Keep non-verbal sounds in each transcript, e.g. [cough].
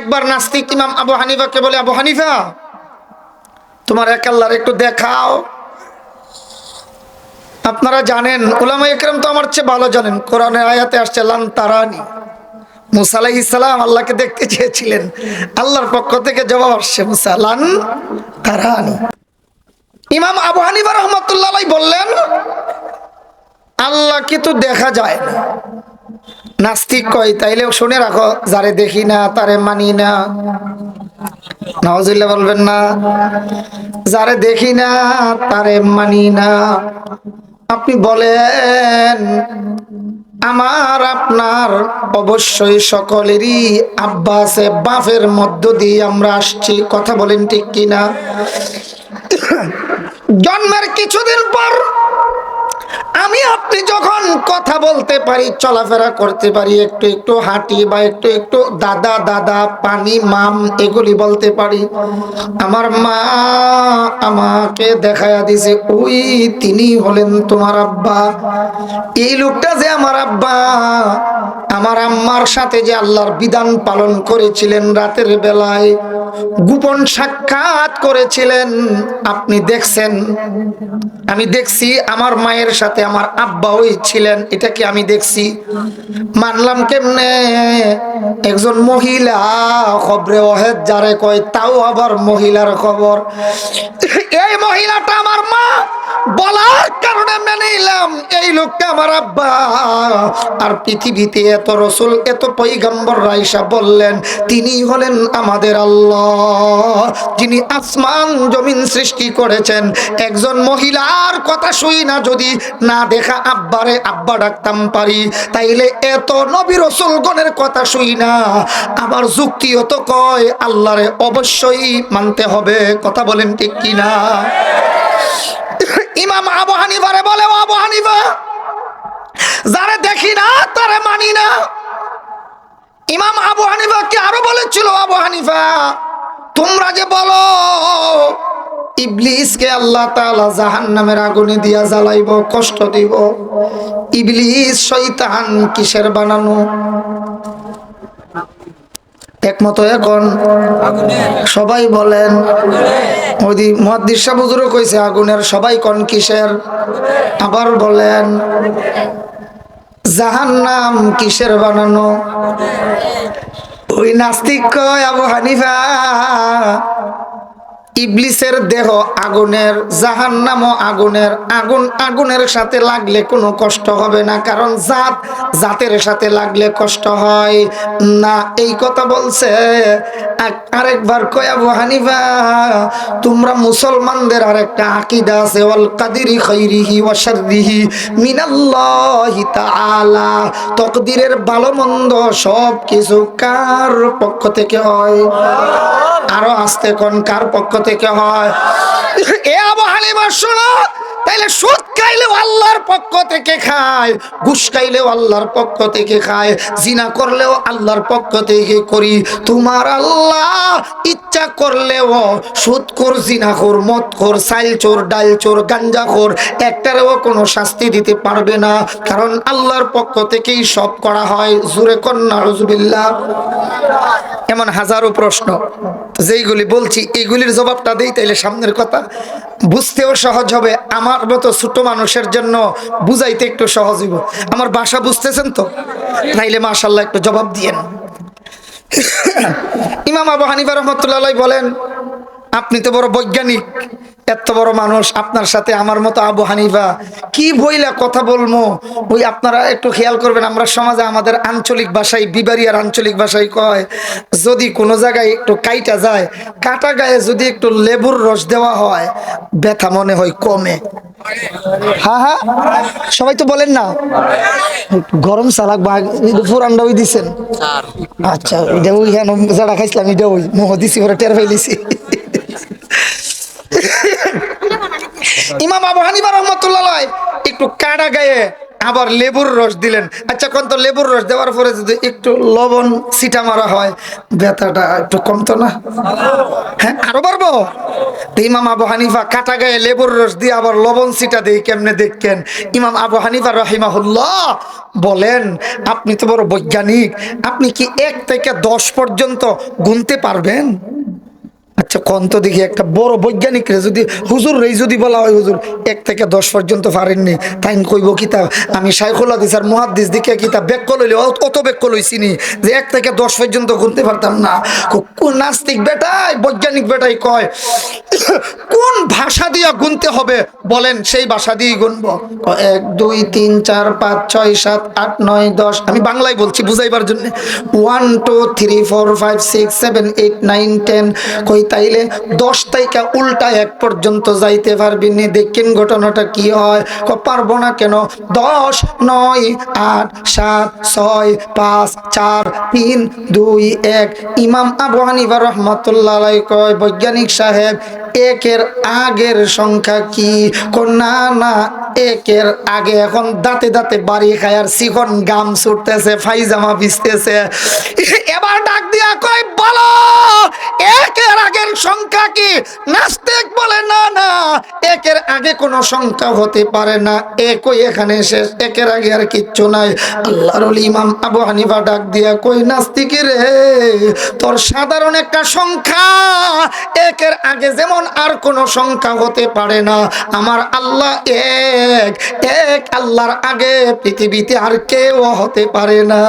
একবার নাস্তিক ইমাম আবু হানিফাকে বলে, আবু হানিফা, তোমার এক আল্লাহর একটু দেখাও। আপনারা জানেন, উলামা একরাম তো আমার চেয়ে ভালো জানেন। কোরআনের আয়াতে আসছে, লান তারানি। মুসা আলাইহিস আল্লাহকে দেখতে চেয়েছিলেন। আল্লাহর পক্ষ থেকে জবাব আসছে, মুসা তারানি। ইমাম আবু হানিফা রহমতুল্লাহ বললেন, আল্লাহকে তো দেখা যায় না। নাস্তিক কয় তাইলে শুনে রাখো, যারে দেখি না, তারে মানি না। নওয়াজুল্লাহ বলবেন না, যারে দেখি না, তারে মানি না। আপনি বলেন, আমার, আপনার, অবশ্যই সকলেরই আব্বাসে বাফের মধ্য দিয়ে আমরা আসছি। কথা বলেন ঠিক কিনা? জন্মের কিছুদিন পর আমি আপনি যখন কথা বলতে পারি, চলাফেরা করতে পারি, একটু একটু হাঁটি বা একটু একটু দাদা দাদা, পানি, মাম, এগুলি বলতে পারি, আমার মা আমাকে দেখায়া দিছে, ওই তিনি হলেন তোমার আব্বা। এই লোকটা যে আমার আব্বা, আমার আম্মার সাথে যে আল্লাহর বিধান পালন করেছিলেন রাতের বেলায় গোপন সাক্ষাৎ করেছিলেন। আপনি দেখছেন? আমি দেখছি আমার মায়ের সাথে আমার আব্বা ওই ছিলেন, এটা কি আমি দেখছি? মানলাম কেমনে? একজন মহিলা খবরে ওহেদ যারে কয়, তাও আবার মহিলার খবর। এই মহিলাটা আমার মা! বলার কারণে মেনে নিলাম, এই লোকটা আমার আব্বা। আর পৃথিবীতে এত রসুল, এত পৈগম্বর রাইসা বললেন, তিনি হলেন আমাদের আল্লাহ। যিনি আসমান জমিন সৃষ্টি করেছেন, একজন মহিলার কথা শুই না, যদি না দেখা আব্বারে, আব্বা ডাকতাম পারি। তাইলে এত নবী রসুলগণের কথা শুই না। আবার যুক্তিও তো কয়, আল্লাহরে অবশ্যই মানতে হবে। কথা বলেন ঠিক কিনা? ইমাম আবু হানিফারে বলে, "ও আবু হানিফা, যারে দেখি না, তারে মানি না। ইমাম আবু হানিফা কি আরও বলেছিল আবু হানিফা, তোমরা যে বলো, ইবলিসকে আল্লাহ তাআলা জাহান্নামের আগুনে দিয়া জ্বালাইব, কষ্ট দিব। ইবলিস শয়তান কিসের বানানো? একমত এখন সবাই বলেন ওদি মহাদিসা বুজুরও কইছে, আগুনের সবাই কন কিসের? আবার বলেন জাহান নাম কিসের বানানো? ওই নাস্তিক কয়, আবু হানিফা। ইবলিসের দেহ আগুনের, জাহান্নামও আগুনের, আগুন আগুনের সাথে লাগলে কোনো কষ্ট হবে না, কারণ জাত জাতের সাথে লাগলে কষ্ট হয় না। এই কথা বলছে আরেকবার কয়, আবু হানিফা, তোমরা মুসলমানদের আরেকটা আকীদা আছে, ওয়াল কাদিরি খাইরিহি ওয়া শাররিহি মিনাল্লাহি তাআলা। তকদিরের ভালো মন্দ সব কিছু কার পক্ষ থেকে হয়? আরও আসতে কোন কার পক্ষ থেকে হয়? এ আবু হালিমা শোনো। তাইলে আল্লাহর পক্ষ থেকে খায় আল্লাহর পক্ষ থেকে খায়, জিনা করলেও আল্লাহর পক্ষ থেকে করি। তোমার আল্লাহ ইচ্ছা করলেও কোনো শাস্তি দিতে পারবে না। কারণ আল্লাহর পক্ষ থেকেই সব করা হয়। জুরে কন্যা রজবিল্লা এমন হাজারো প্রশ্ন, যেইগুলি বলছি এইগুলির জবাবটা দেই তাইলে সামনের কথা। বুঝতেও সহজ হবে, আমার মতো ছোট মানুষের জন্য বুঝাইতে একটু সহজ হইব। আমার বাসা বুঝতেছেন তো? নাইলে মাশাল্লাহ একটু জবাব দিয়েন। [coughs] ইমাম আবু হানিফা রহমতুল্লাহ বলেন, আপনি তো বড় বৈজ্ঞানিক। এত বড় মানুষ আপনার সাথে আমার মতো আবু হানিফা কি বইলা কথা বলব ওই আপনারা একটু খেয়াল করবেন আমরা সমাজে আমাদের আঞ্চলিক ভাষায় বিবারিয়ার আঞ্চলিক ভাষায় কয় যদি কোনো জায়গায় একটু কাইটা যায় কাটা গায়ে যদি একটু লেবুর রস দেওয়া হয় ব্যথা মনে হয় কমে। হ্যাঁ হ্যাঁ সবাই তো বলেন না। গরম সালাক বা পুরানটা ওই দিছেন। আচ্ছা ওই হ্যাঁ যারা খাইছিলাম এটা ওই মোহ দিছি ওরা টের ফেলিছি ইমাম আবু হানিফা রহমতুল্লাহ একটু কাটা গায়ে আবার লেবুর রস দিলেন। আচ্ছা কোন তো লেবুর রস দেওয়ার পরে যদি একটু লবণ সিটা মারা হয়, ব্যথাটা একটু কমতো না? হ্যাঁ আরও পারব ইমাম আবু হানিফা কাটা গায়ে লেবুর রস দিয়ে আবার লবণ সিটা দিয়ে কেমনে দেখেন ইমাম আবু হানিফা রহিমাহুল্লাহ বলেন, আপনি তো বড় বৈজ্ঞানিক, আপনি কি এক থেকে দশ পর্যন্ত গুনতে পারবেন? আচ্ছা কন্ত দেখি, একটা বড় বৈজ্ঞানিক রে, যদি হুজুর রে, যদি বলা হয় হুজুর, এক থেকে দশ পর্যন্ত পারেননি তাই কইব কিতাব। আমি সাইকুল হাদিস আর মুহাদ্দিস দিকে কিতাব ব্যাক্য লইলে অত- অত ব্যাক্য লইছিনি, যে এক থেকে দশ পর্যন্ত গুনতে পারতাম না। কোন নাস্তিক বেটাই, বৈজ্ঞানিক বেটাই কয়, কোন ভাষা দিয়া গুনতে হবে? বলেন, সেই ভাষা দিয়ে গুনব। এক, দুই, তিন, চার, পাঁচ, ছয়, সাত, আট, নয়, দশ। আমি বাংলায় বলছি বুঝাইবার জন্য। One two three four five six seven eight nine ten কই তাইলে দশ তাইকা উল্টা এক পর্যন্ত যাইতে পারবি নি। দেখেন ঘটনাটা কি হয়? ক, পারব না কেন? দশ, নয়, আট, সাত, ছয়, পাঁচ, চার, তিন, দুই, এক। ইমাম আবু হানিফা রহমতুল্লাহ কয়, বৈজ্ঞানিক সাহেব, একের আগের সংখ্যা কি? কো, না না একের আগে এখন দাঁতে দাঁতে বাড়ি খায় আর শিখন গাম ছুটতেছে, ফাইজামা ভিজতেছে। এবার ডাক দিয়া কয়, বলো, একের আগের সংখ্যা কি? নাস্তিক বলে, না না, একের আগে কোনো সংখ্যা হতে পারে না। একই এখানে শেষ, একের আগে আর কিচ্ছু নাই। আল্লাহর ইমাম আবু হানিফা ডাক দিয়া কই নাস্তিক রে, তোর সাধারণ একটা সংখ্যা। একের আগে যেমন আর কোনো সংখ্যা হতে পারে না, আমার আল্লাহ এক এক আল্লাহর আগে পৃথিবীতে আর কেউ হতে পারে না।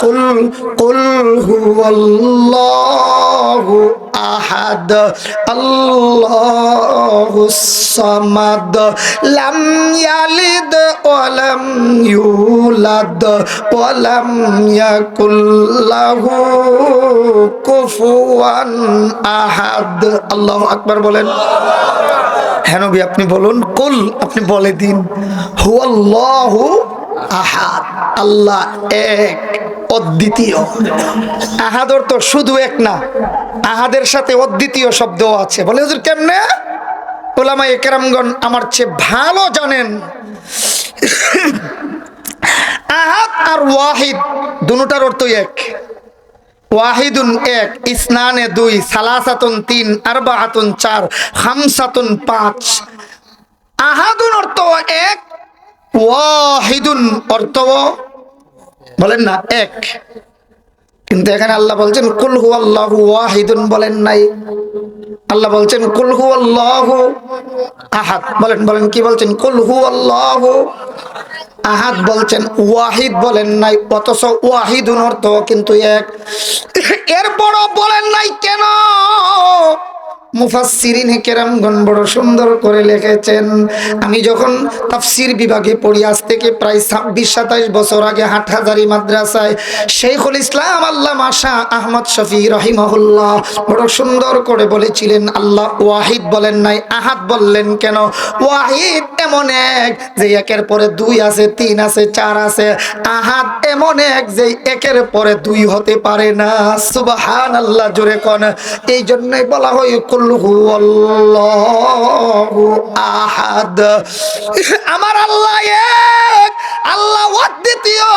কুল কুল আহাদ, আল্লাহু সামাদ, লাম ইয়ালিদ ওয়া ইউলাদ, ওয়া লাম কুফুয়ান আহাদ। আল্লাহু আকবার বলেন। আল্লাহু আকবার নবী, আপনি বলুন, কুল, আপনি বলে দিন। হুয়াল্লাহু আহাদ, আল্লাহ এক অদ্বিতীয়। আহাদর তো শুধু এক না, আহাদের সাথে অদ্বিতীয় শব্দও আছে। বলে হুজুর, কেমনে? ওলামা একরামগণ আমার চেয়ে ভালো জানেন। আহাদ আর ওয়াহিদ, দুটার অর্থই এক। ওয়াহিদুন এক, ইসনানে দুই, সালাসাতুন তিন, আরবাহাতুন চার হামসাতুন পাঁচ। আহাদুন অর্থ এক, ওয়াহিদুন অর্থ বলেন না, এক। কিন্তু এখানে আল্লাহ বলছেন, কুল হু আল্লাহ ওয়াহিদুন বলেন নাই। আল্লাহ বলছেন, কুল হু আল্লাহ আহাদ বলেন বলেন কি বলছেন? কুল হু আল্লাহ আহাদ বলছেন ওয়াহিদ বলেন নাই অথচ ওয়াহিদুন অর্থ কিন্তু এক। এরপরও বলেন নাই কেন? আমি যখন তাফসির বিভাগে পড়ি, আজ থেকে প্রায় ছাব্বিশ, সাতাইশ বছর আগে হাটহাজারি মাদ্রাসায় শেখুল ইসলাম আল্লাহ মাসা আহমদ শফি রহিমহুল্লাহ বড় সুন্দর করে বলেছিলেন, আল্লাহ ওয়াহিদ বলেন নাই, আহাদ বললেন কেন? ওয়াহিদ এমন এক যে একের পরে দুই আছে, তিন আছে, চার আছে, আহাদ এমন এক যে একের পরে দুই হতে পারে না। সুবাহান আল্লাহ জোরে কন। এই জন্যই বলা হয় আমার আল্লাহ এক আল্লাহ অদ্বিতীয়।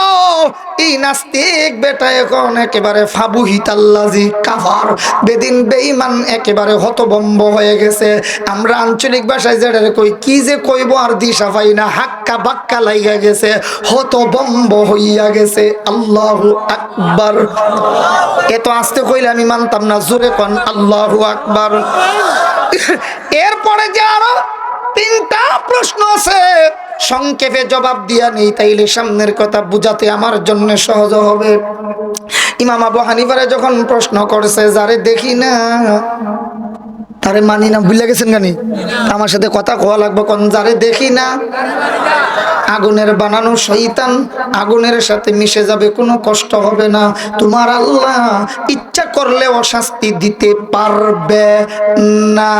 এই নাস্তিক বেটা এখন একেবারে ফাবুহিত আল্লাজি কাফার বেদিন বেঈমান, একেবারে হতবম্ব হয়ে গেছে। আমরা আঞ্চলিক ভাষায় যেটা কই, কি যে কইব আর দিশা পাই না, হাক্কা বাক্কা লাইগা গেছে হতবম্ব হইয়া গেছে। আল্লাহু আকবার। এত আসতে কইলে আমি মানতাম না, জোরে কন, আল্লাহু আকবার। এরপরে যে আরও তিনটা প্রশ্ন আছে সংক্ষেপে জবাব দিয়া নেই। তাইলে সামনের কথা বুঝাতে আমার জন্য সহজ হবে। ইমাম আবু যখন প্রশ্ন করছে, যারে দেখি না তারে মানি না, ভুলে গেছেন গানি? আমার সাথে কথা কোয়া লাগবে, কোন যারে দেখি না। আগুনের বানানো শৈতান আগুনের সাথে মিশে যাবে, কোনো কষ্ট হবে না। তোমার আল্লাহ ইচ্ছা করলে অশাস্তি দিতে পারবে না।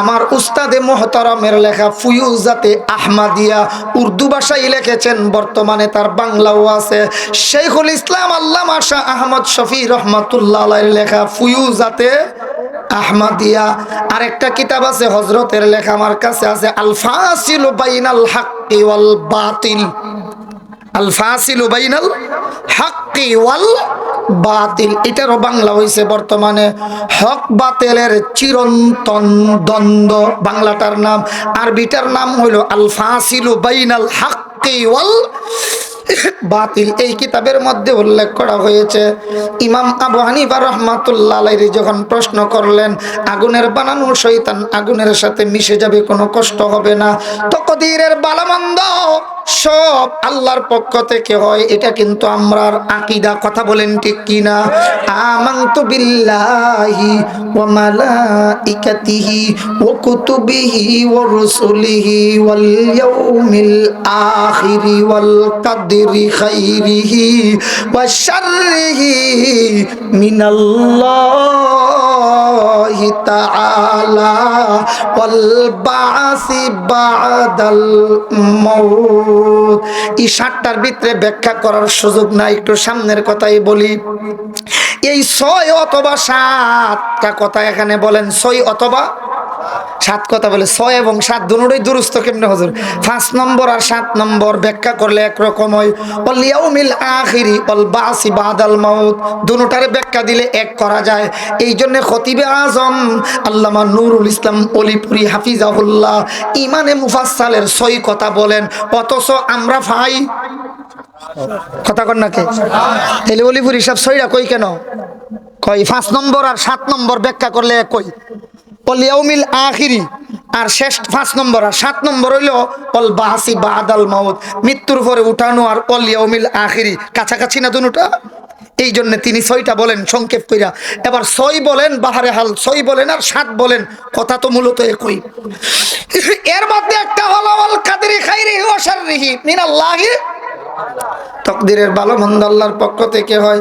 আমার উস্তাদে মোহতরমের লেখা ফুয়ুজাতে আহমাদিয়া উর্দু ভাষায় লিখেছেন, বর্তমানে তার বাংলাও আছে। শেখুল ইসলাম আল্লাহ মাসা আহমদ শফি রহমতুল্লাহ লেখা ফুয়ুজাতে আহমাদিয়া, আরেকটা কিতাব আছে হজরতের লেখা আমার কাছে আছে, আলফাসিল বাইনাল হক হাক্কি ওয়াল বাতিল। আল ফাসিলু বাইনাল হাক্কি ওয়াল বাতিল। এটারও বাংলা হইছে বর্তমানে, হক বাতিলের চিরন্তন দ্বন্দ্ব। বাংলাটার নাম, আরবিটার নাম হইল আল ফাসিলু বাইনাল হাক্কি ওয়াল বাতিল এই কিতাবের মধ্যে উল্লেখ করা হয়েছে। ইমাম আবু হানিফা রহমাতুল্লাহ যখন প্রশ্ন করলেন, আগুনের বানানো শয়তান আগুনের সাথে মিশে যাবে, কোনো কষ্ট হবে না। তকদিরের বালামন্দ সব আল্লাহর পক্ষ থেকে হয়, এটা কিন্তু আমরার আকিদা। কথা বলেন ঠিক কিনা? আমান্তু বিল্লাহি ওয়া মালাইকাতিহি ওয়া কুতুবিহি ওয়া রুসুলিহি ওয়াল ইয়াউমিল আখিরি ওয়াল কদরি। খাইরিহি ওয়া শাররিহি মিনাল্লাহি তাআলা ওয়াল বাসি বাদাল মাউত এই সাতটার ভিতরে ব্যাখ্যা করার সুযোগ নাই, একটু সামনের কথাই বলি। এই ছয় অথবা সাতটা কথা এখানে বলেন, ছয় অথবা সাত কথা বলে, ছয় এবং সাত দুটোই দুরুস্ত কেমনে হজুর? পাঁচ নম্বর আর সাত নম্বর ব্যাখ্যা করলে একরকম হয়, অল ইয়াউমিল আখিরি অল বাসি বাদাল মাউত ব্যাখ্যা দিলে এক করা যায়। এই জন্য খতিবে আজম আল্লামা নুরুল ইসলাম অলিপুরি হাফিজাহুল্লাহ ইমানে মুফাসালের ছয় কথা বলেন, অথচ আমরা ভাই। কথা কন নাকি তাহলে অলিপুরি সব ছয়টা কই কেন? কই, পাঁচ নম্বর আর সাত নম্বর ব্যাখ্যা করলে কই? অলিয়াউমিল আখিরি, আর শেষ পাঁচ নম্বর, আর সাত নম্বর হইল অল বাহাসি বাদাল মাউদ মৃত্যুর পরে উঠানো আর অলিয়াউমিল আখিরি। কাছাকাছি না দুটা এই জন্য তিনি ছয়টা বলেন, সংক্ষেপ কইরা। এবার ছয় বলেন, বাহারে হাল, ছয় বলেন আর সাত বলেন, কথা তো মূলত একই। এর মধ্যে একটা হলো, অল কাদেরি খাইরি ওয়াশাররিহি মিনাল্লাহি। তকদিরের ভালো মন্দ আল্লাহর পক্ষ থেকে হয়।